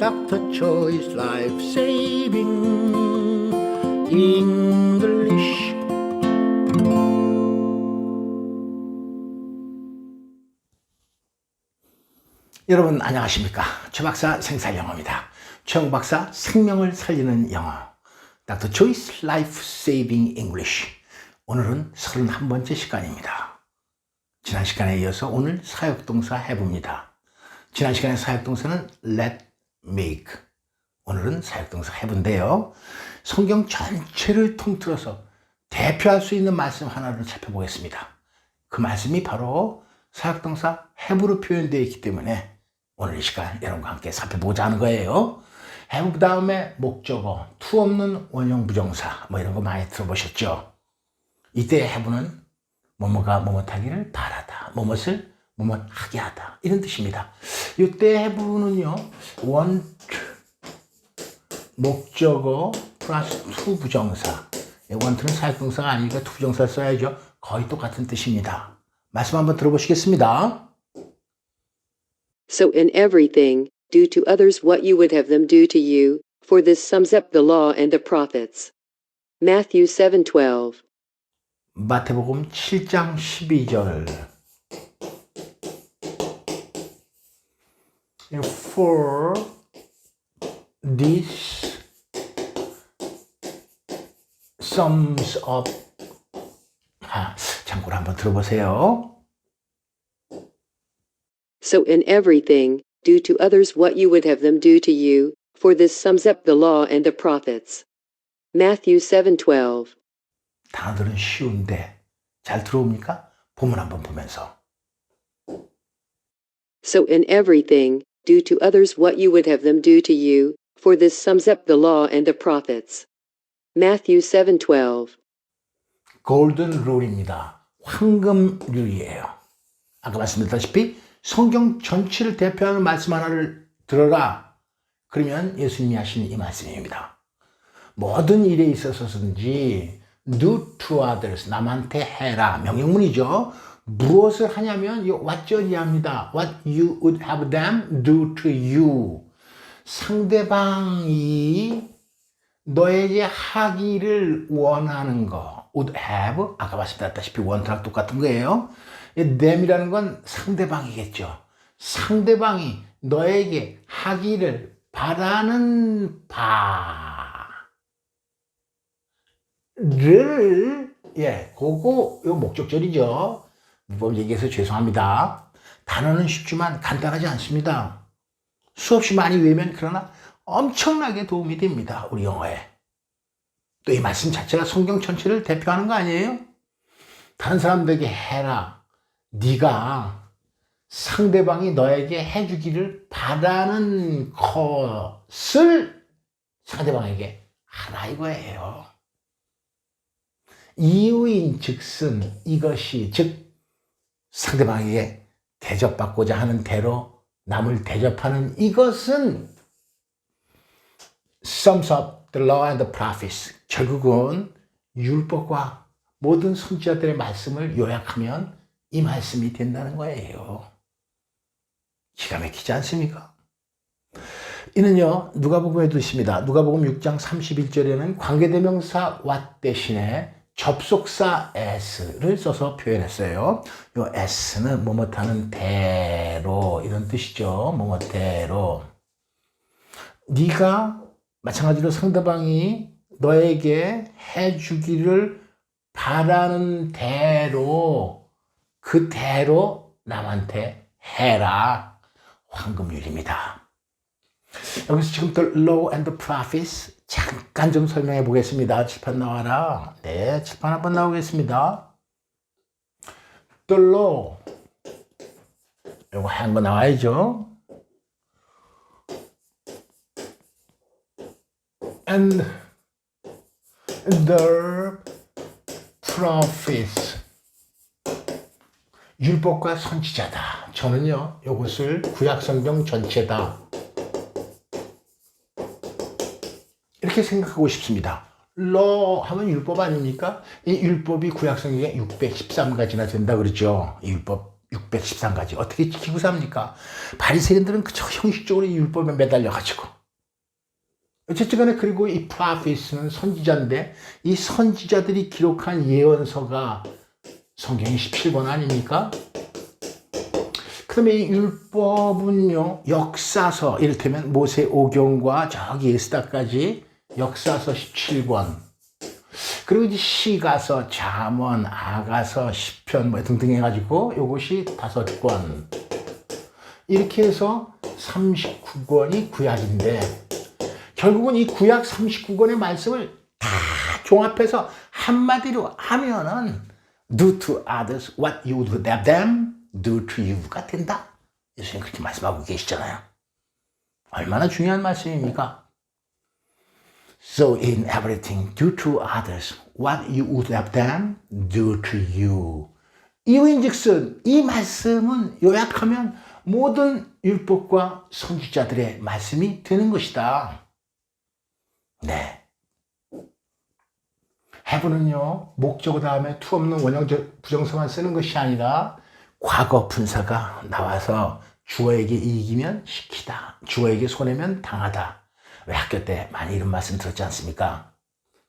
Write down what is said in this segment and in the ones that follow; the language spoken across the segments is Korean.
Dr. Choice Life Saving. English. 여러분 안녕하십니까? 최 박사 생살영어입니다. 최영 박사 생명을 살리는 영어. Dr. Choice Life Saving English. 오늘은 31번째 시간입니다. 지난 시간에 이어서 오늘 사역동사 해봅니다. 지난 시간에 사역동사는 let, make 오늘은 사역동사 해본데요 성경 전체를 통틀어서 대표할 수 있는 말씀 하나를 살펴보겠습니다 그 말씀이 바로 사역동사 have로 표현되어 있기 때문에 오늘 이 시간 여러분과 함께 살펴보자 하는 거예요. have 다음에 목적어, to 없는 원형 부정사 뭐 이런 거 많이 들어보셨죠? 이때 have는 뭐뭐가 뭐뭇하기를 바라다, 뭐뭇을 뭐뭇하게 하다 이런 뜻입니다. 이때 have는요 want 목적어 플러스 to 부정사 want는 사역동사가 아니니까 to 부정사 써야죠. 거의 똑같은 뜻입니다. 말씀 한번 들어보시겠습니다. So in everything, do to others what you would have them do to you, for this sums up the law and the prophets. Matthew 7:12. 마태복음 7장 12절 For this sums up 아, 참고로 한번 들어보세요. So in everything, do to others what you would have them do to you, for this sums up the law and the prophets. Matthew 7:12. 단어들은 쉬운데 잘 들어옵니까? 본문 한번 보면서 So in everything, do to others what you would have them do to you, for this sums up the law and the prophets. Matthew 7:12. 골든 룰입니다. 황금 룰이에요. 아까 말씀드렸다시피 성경 전체를 대표하는 말씀 하나를 들어라. 그러면 예수님이 하시는 이 말씀입니다. 모든 일에 있어서든지 do to others 남한테 해라 명령문이죠. 무엇을 하냐면 이 왓절이합니다. What you would have them do to you. 상대방이 너에게 하기를 원하는 거 would have 아까 말씀드렸다시피 want랑 똑같은 거예요. 이 them이라는 건 상대방이겠죠. 상대방이 너에게 하기를 바라는 바를 예, 그거 요 목적절이죠. 무법 얘기해서 죄송합니다. 단어는 쉽지만 간단하지 않습니다. 수없이 많이 외우면 그러나 엄청나게 도움이 됩니다. 우리 영어에. 또 이 말씀 자체가 성경 전체를 대표하는 거 아니에요? 다른 사람들에게 해라. 네가 상대방이 너에게 해주기를 바라는 것을 상대방에게 하라 이거예요. 이유인 즉슨 이것이 즉 상대방에게 대접받고자 하는 대로 남을 대접하는 이것은 sums up the law and the prophets. 결국은 율법과 모든 선지자들의 말씀을 요약하면 이 말씀이 된다는 거예요. 기가 막히지 않습니까? 이는요, 누가복음에도 있습니다. 누가복음 6장 31절에는 관계대명사 what 대신에 접속사 s를 써서 표현했어요. 요 s는 뭐뭐하는 대로 이런 뜻이죠. 뭐뭐대로. 네가 마찬가지로 상대방이 너에게 해주기를 바라는 대로 그 대로 남한테 해라. 황금률입니다. 여기서 지금 또 law and the prophets 잠깐 좀 설명해 보겠습니다. 칠판 나와라. 네, 칠판 한번 나오겠습니다. The law. 이거 하얀 거 나와야죠. And the prophets. 율법과 선지자다. 저는요, 이것을 구약성경 전체다. 이렇게 생각하고 싶습니다. law 하면 율법 아닙니까? 이 율법이 구약성경에 613가지나 된다 그러죠. 이 율법 613가지 어떻게 지키고 삽니까? 바리새인들은 그저 형식적으로 이 율법에 매달려가지고 어쨌든 간에 그리고 이 프라피스는 선지자인데 이 선지자들이 기록한 예언서가 성경이 17권 아닙니까? 그 다음에 이 율법은요, 역사서, 이를테면 모세 오경과 저기 에스다까지 역사서 17권. 그리고 이제 시가서, 잠언, 아가서, 시편 뭐 등등 해가지고 요것이 다섯 권. 이렇게 해서 39권이 구약인데, 결국은 이 구약 39권의 말씀을 다 종합해서 한마디로 하면은 do to others what you would have them do to you가 된다. 예수님 그렇게 말씀하고 계시잖아요. 얼마나 중요한 말씀입니까? So in everything do to others what you would have them do to you. 이유인즉슨 이 말씀은 요약하면 모든 율법과 선지자들의 말씀이 되는 것이다. 네. have는요, 목적어 다음에 투 없는 원형 부정사만 쓰는 것이 아니라 과거 분사가 나와서 주어에게 이익이면 시키다. 주어에게 손해면 당하다. 왜 학교 때 많이 이런 말씀 들었지 않습니까?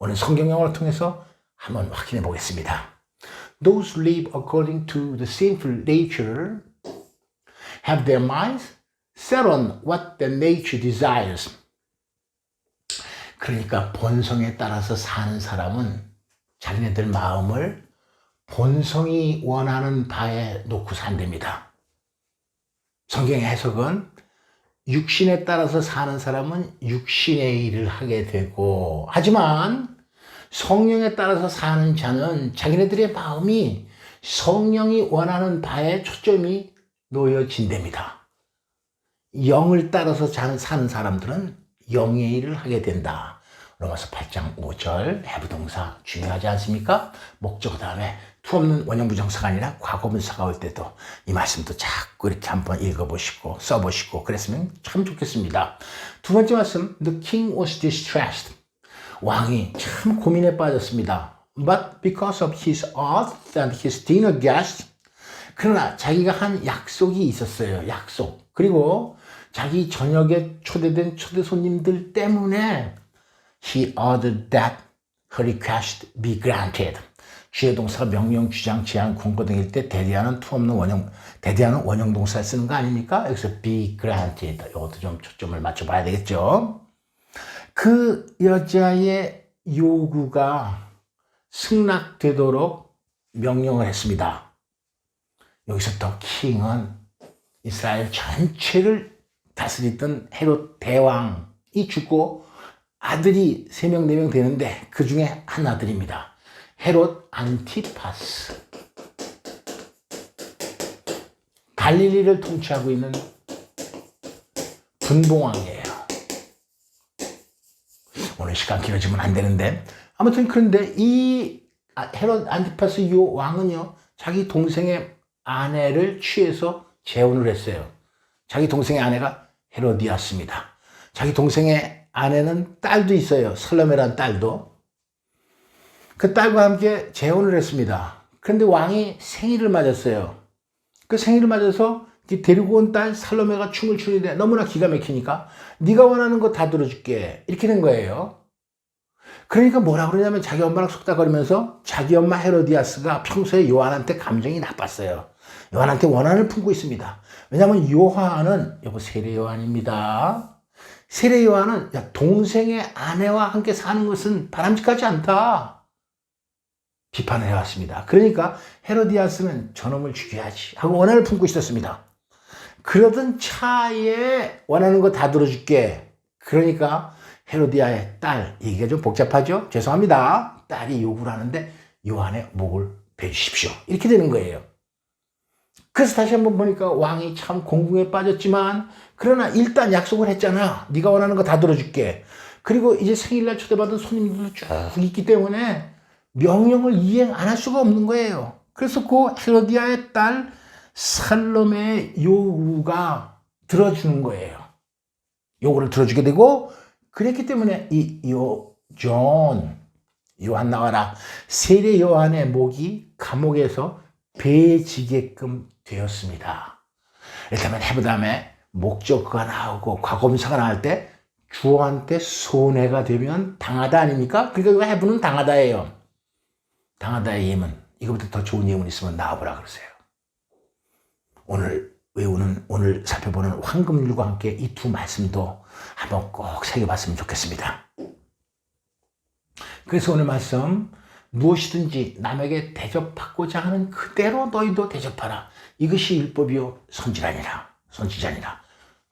오늘 성경 영어를 통해서 한번 확인해 보겠습니다. Those live according to the sinful nature have their minds set on what the nature desires. 그러니까 본성에 따라서 사는 사람은 자기네들 마음을 본성이 원하는 바에 놓고 산답니다. 성경의 해석은 육신에 따라서 사는 사람은 육신의 일을 하게 되고, 하지만 성령에 따라서 사는 자는 자기네들의 마음이 성령이 원하는 바에 초점이 놓여진답니다. 영을 따라서 사는 사람들은 영의 일을 하게 된다. 로마서 8장 5절 해부 동사 중요하지 않습니까? 목적 다음에 투 없는 원형 부정사가 아니라 과거 분사가 올 때도 이 말씀도 자꾸 이렇게 한번 읽어보시고 써보시고 그랬으면 참 좋겠습니다. 두 번째 말씀 The king was distressed. 왕이 참 고민에 빠졌습니다. But because of his oath and his dinner guests 그러나 자기가 한 약속이 있었어요. 약속. 그리고 자기 저녁에 초대된 초대 손님들 때문에 he ordered that her request be granted. 주의 동사가 명령, 주장, 제한, 권고 등일 때 대리하는 투 없는 원형, 대리하는 원형 동사를 쓰는 거 아닙니까? 여기서 be granted. 이것도 좀 초점을 맞춰봐야 되겠죠. 그 여자의 요구가 승낙되도록 명령을 했습니다. 여기서 더 킹은 이스라엘 전체를 다스리던 헤롯 대왕이 죽고 아들이 세명네명 되는데 그 중에 한 아들입니다. 헤롯 안티파스. 갈릴리를 통치하고 있는 분봉왕이에요. 오늘 시간 길어지면 안 되는데 아무튼 그런데 이 아, 헤롯 안티파스 요 왕은요 자기 동생의 아내를 취해서 재혼을 했어요. 자기 동생의 아내가 헤로디아스입니다. 자기 동생의 아내는 딸도 있어요. 설레메란 딸도. 그 딸과 함께 재혼을 했습니다. 그런데 왕이 생일을 맞았어요. 그 생일을 맞아서 데리고 온 딸 살로메가 춤을 추는데 너무나 기가 막히니까 네가 원하는 거 다 들어줄게 이렇게 된 거예요. 그러니까 뭐라 그러냐면 자기 엄마랑 속닥거리면서 자기 엄마 헤로디아스가 평소에 요한한테 감정이 나빴어요. 요한한테 원한을 품고 있습니다. 왜냐하면 요한은 여보 세례 요한입니다. 세례 요한은 야, 동생의 아내와 함께 사는 것은 바람직하지 않다. 비판을 해왔습니다. 그러니까 헤로디아스는 저놈을 죽여야지 하고 원한을 품고 있었습니다. 그러던 차에 원하는 거 다 들어줄게. 그러니까 헤로디아의 딸, 얘기가 좀 복잡하죠? 죄송합니다. 딸이 요구를 하는데 요한의 목을 베주십시오. 이렇게 되는 거예요. 그래서 다시 한번 보니까 왕이 참 공궁에 빠졌지만 그러나 일단 약속을 했잖아. 네가 원하는 거 다 들어줄게. 그리고 이제 생일날 초대받은 손님들도 쭉 있기 때문에 명령을 이행 안 할 수가 없는 거예요. 그래서 그 헤로디아의 딸 살롬의 요구가 들어주는 거예요. 요구를 들어주게 되고 그랬기 때문에 이 요존 요한 나와라 세례 요한의 목이 감옥에서 배지게끔 되었습니다. 이를테면 have 다음에 목적어가 나오고 과거분사가 나올 때 주어한테 손해가 되면 당하다 아닙니까? 그러니까 have는 당하다예요. 당하다의 예문. 이거보다 더 좋은 예문 있으면 나와보라 그러세요. 오늘 외우는, 오늘 살펴보는 황금률과 함께 이 두 말씀도 한번 꼭 새겨봤으면 좋겠습니다. 그래서 오늘 말씀, 무엇이든지 남에게 대접받고자 하는 그대로 너희도 대접하라. 이것이 율법이요 선지자니라. 선지자니라.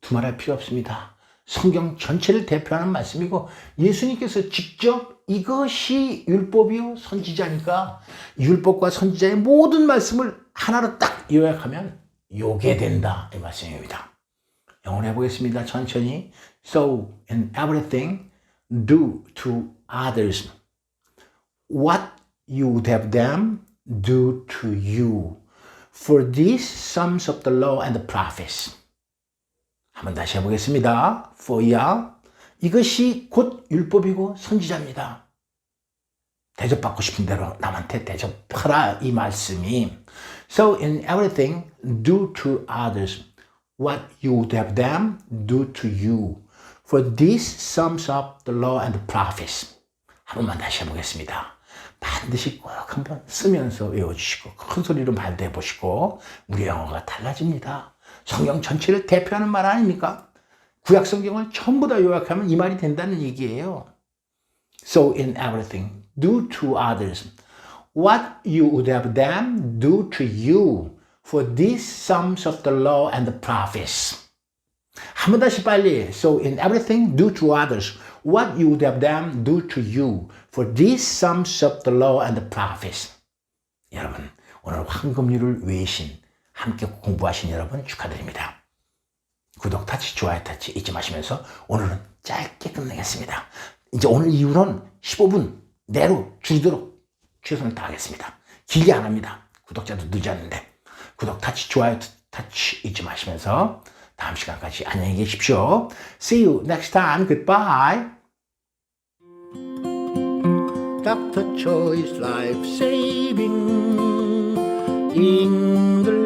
두말할 필요 없습니다. 성경 전체를 대표하는 말씀이고 예수님께서 직접 이것이 율법이요 선지자니까 율법과 선지자의 모든 말씀을 하나로 딱 요약하면 요게 된다 이 말씀입니다. 영어로 해보겠습니다. 천천히. So in everything do to others what you would have them do to you. For these sums of the law and the prophets. 한번 다시 해보겠습니다. for야 이것이 곧 율법이고 선지자입니다. 대접받고 싶은 대로 남한테 대접하라 이 말씀이 So in everything do to others what you would have them do to you. For this sums up the law and the prophets. 한 번만 다시 해보겠습니다. 반드시 꼭 한번 쓰면서 외워주시고 큰 소리로 말도 해보시고 우리 영어가 달라집니다. 성경 전체를 대표하는 말 아닙니까? 구약 성경을 전부 다 요약하면 이 말이 된다는 얘기예요. So in everything, do to others what you would have them do to you. For these sums of the law and the prophets. 한 번 다시 빨리. So in everything, do to others what you would have them do to you. For these sums of the law and the prophets. 여러분, 오늘 황금률을 외신 함께 공부하신 여러분 축하드립니다. 구독 타치, 좋아요 타치 잊지 마시면서 오늘은 짧게 끝내겠습니다. 이제 오늘 이후로는 15분 내로 줄이도록 최선을 다하겠습니다. 길게 안 합니다. 구독자도 늦지 않는데. 구독 타치, 좋아요 타치 잊지 마시면서 다음 시간까지 안녕히 계십시오. See you next time. Goodbye. Dr. Choice Life Saving English.